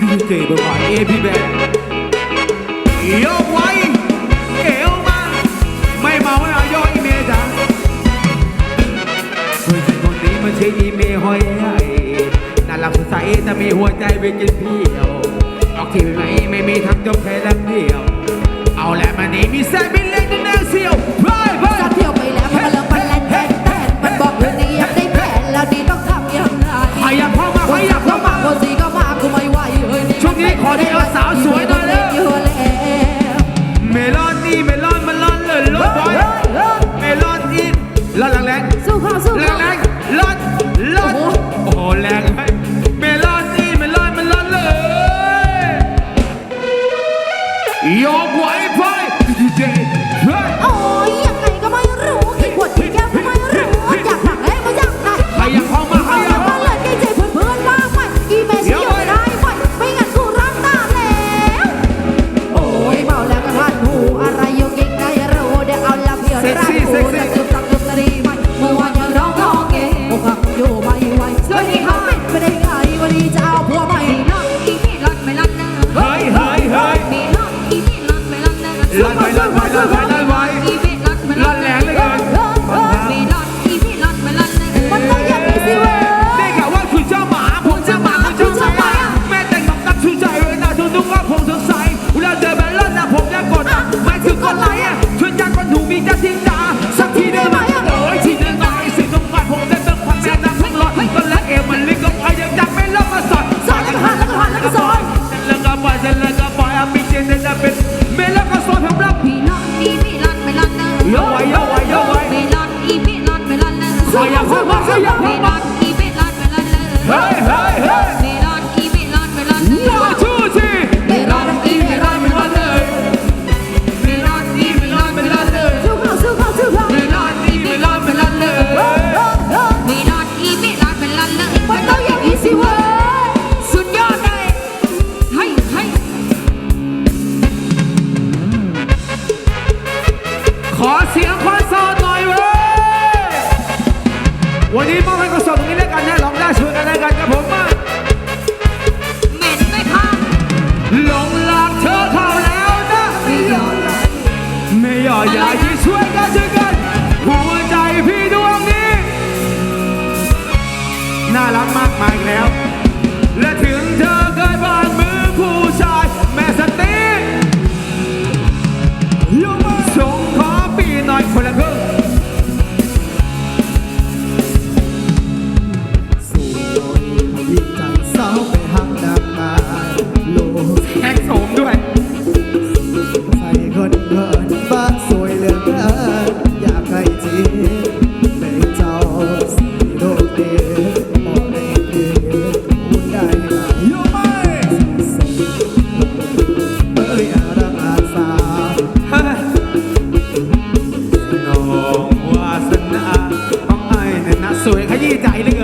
พี่พีเกย์เบอร์วาเอพี่แบงโยกไว้เอวมา ไม่เมาแล้วย่ออีเมจ้าเพื่อนคนนี้มันใช่อีเมหอยใหญ่น่ารักสดใสแต่มีหัวใจเป็นกินเพียว ออกทีวีไหมไม่มีทั้งจบแค่แล้เดียว เอาแหละมันนี้มีแซ่บมิเล่ ฮ้ยเฮ้ยเฮ้ วันนี้มอบให้กสศลตรงนี้แล้วกันนะลองได้ช่วยกันแล้วกันครับผมมาเหม็นไหมคะหลงหลักเธอเท่าแล้วนะไม่ยอมไม่ยอมอยากที่ช่วยกันช่วยกัน หัวใจพี่ดวงนี้ น่ารักมากมายแล้ว สวยขยี้ใจเลยอเกิ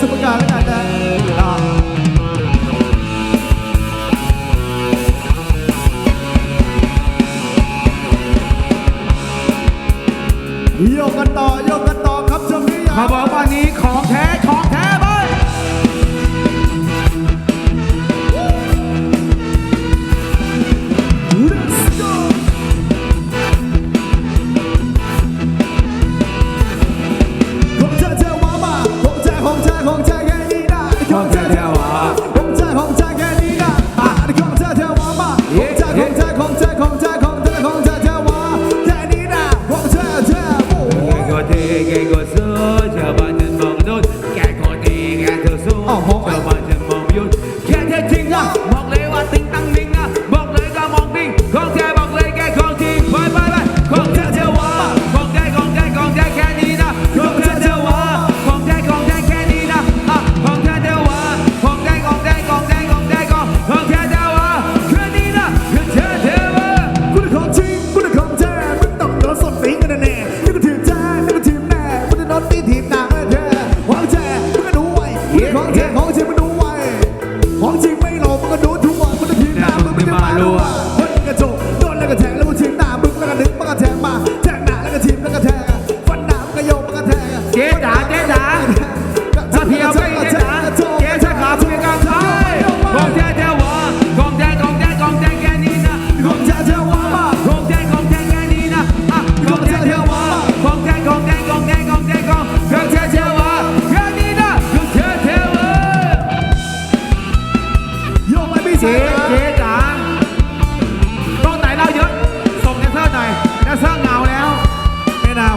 สุภการ that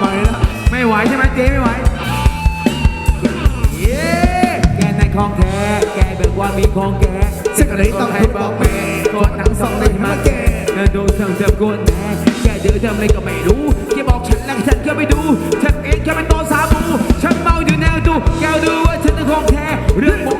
ไปแล้วไม่ไหวใช่ไหมเจ๊ไม่ไหวเย้แกในของแท้แกแบบว่ามีของแกซักงอะไรต้องให้บอกแม่กดหนังสองเลยมาแกเดนเสื่อมเสื่อมกวนแม่แกเดือดทำอะไรก็ไม่รู้แกบอกฉันแล้วฉันก็ไม่ดูฉันเองแค่เป็นตัวสาบูฉันเมาอยู่แนวดูแกดูว่าฉันเป็นของแท้เรือ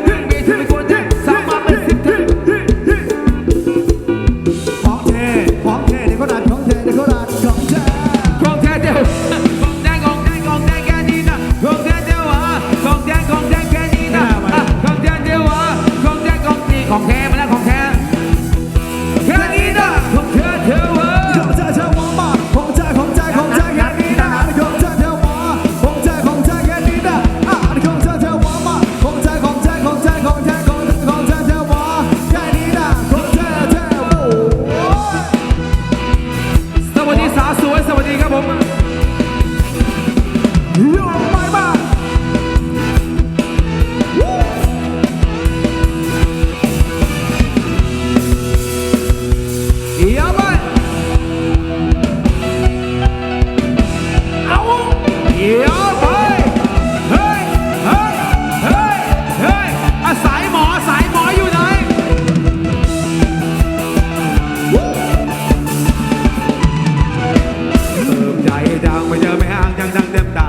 างไม่เจอไม่ห่างจังดังเต็มตา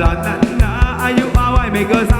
หลอนนั้นนะอายุมาไว้ไม่เกิน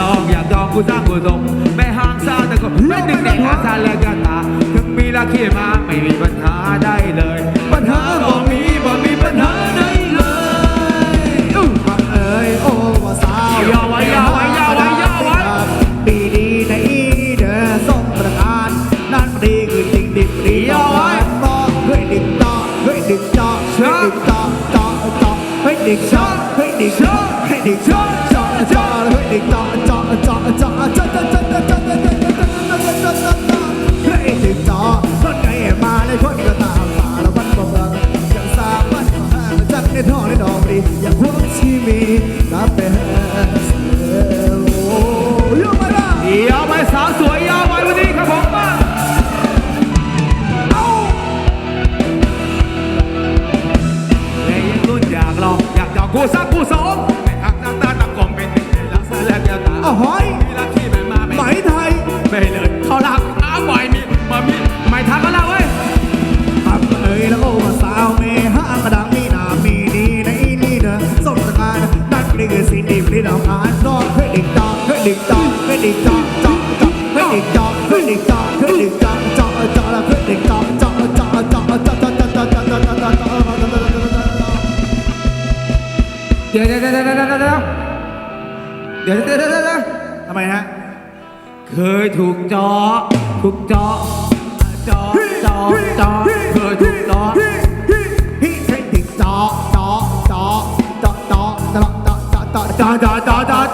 ดองอยากดองกูสร้างกูทรงแม่ห้างซาแต่ก็ไม่หนึ่งในหาซาและกันตาถึงมีราคีมาไม่มีปัญหาได้เลย ปัญหาบ่มีบ่มีปัญหาได้เลยว่าเอ๋ยโอ้ว่าสาวยาวไว้ยาวไว้ยาวไว้ยาวไว้ปีนี้ในเดือนสงประการนั่นดีคือจริงดิบดียาวไว้ต้องด้วยดิบต่อด้วยดิบต่อด้วยดิบต่อต่อต่อด้วยดิบต่อด้วยดิบต่อ อยากหยอกกูสักกูสองไม่ทักหน้าตาตะกลมเป็นหนึ่งในลักษณะแก้วตาอ้าวเฮ้ยมีรักที่ไม่มาไม่ไหมไทยไม่เลยเขารักอ้าวบ่อยมีมามีไม่ทักก็แล้วเว้ยอับเอ่ยแล้วโอ้มาสาวเมฮะกระดังมีหนามีดีในนี่เด้อสมสการนักนี่คือสิ่งที่ผลิตออกมาดอกเฮ้ยดิกจอกเฮ้ยดิกจอกเฮ้ยดิกจอก เดี๋ยวเดี๋ยวเดี๋ยวเดี๋ยวเดี๋ยวเดี๋ยวเดี๋ยวเดี๋ยวเดี๋ยวทำไมฮะเคยถูกจอถูกจอจอจอจอเคยถูกจอฮิเคนิคจอจอจอจอจอจอจอจอจอจอจอจอจอจอจอ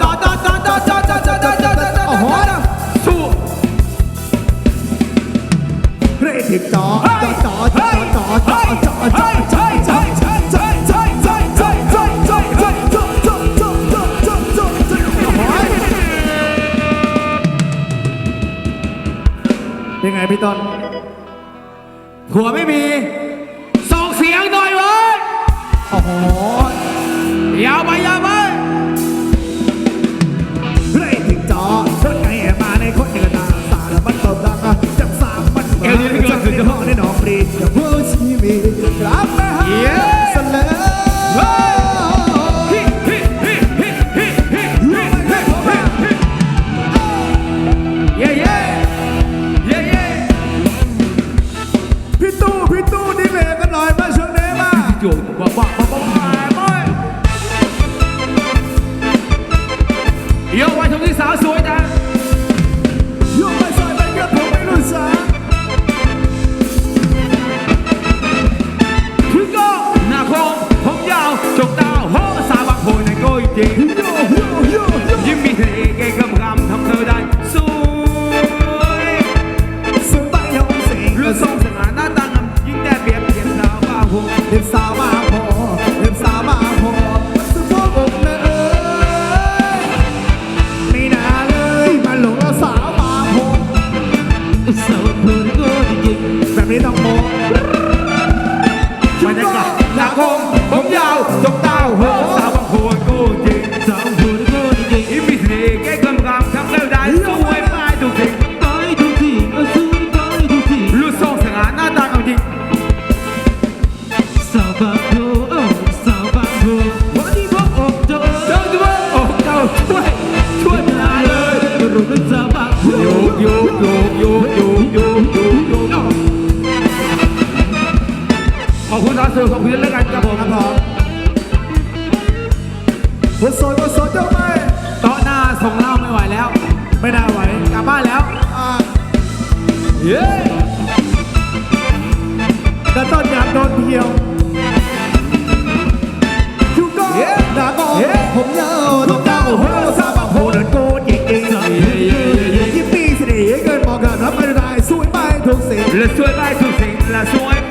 จอ งพี่ต้นผัวไม่มีส่งเสียงหน่อยเว้ยโอ้โหยาวไปยาวไปเรทิกจอรถไงมาในคนเดือดตาสารมันตบดังจับสามมันมาจับที่ห้องในน้องปรี ยาวจกดาวโหสาวบางคนก็จริงสาวเพื่อนก็จริงยิ้มมีเทเกกำกำทำเธอได้สวยไปทุกสิ่งไปทุกที่ก็สวยไปทุกที่เรือทรงสง่าหน้าตางาจริงสาวบางโพเออสาวบางโพวันนี้พบอกเจอเจ้าจะว่าโอ้เจ้าช่วยช่วยมาเลยก็รู้เป็นสาวบางโพโยกโยกโยกโยกโยกโยกโยกโยกขอบคุณท่านสื่อขอบคุณแล้วกันครับผมครับผม คนโสดคนโสดยกไปตอนหน้าส่งเหล้าไม่ไหวแล้ว ไม่น่าไหวกลับบ้านแล้วอ่าเย้แต่ต้นอยากโดนเพียวยูก็ดาก็ผมยาวต้องก้าวโหซาบะโหเดินโกนยิงยิงยิ้มปีสิเดีเกินบอกกันรับไม่ได้สวยไปทุกสิ่งและสวยไปทุกสิ่งและสวยไป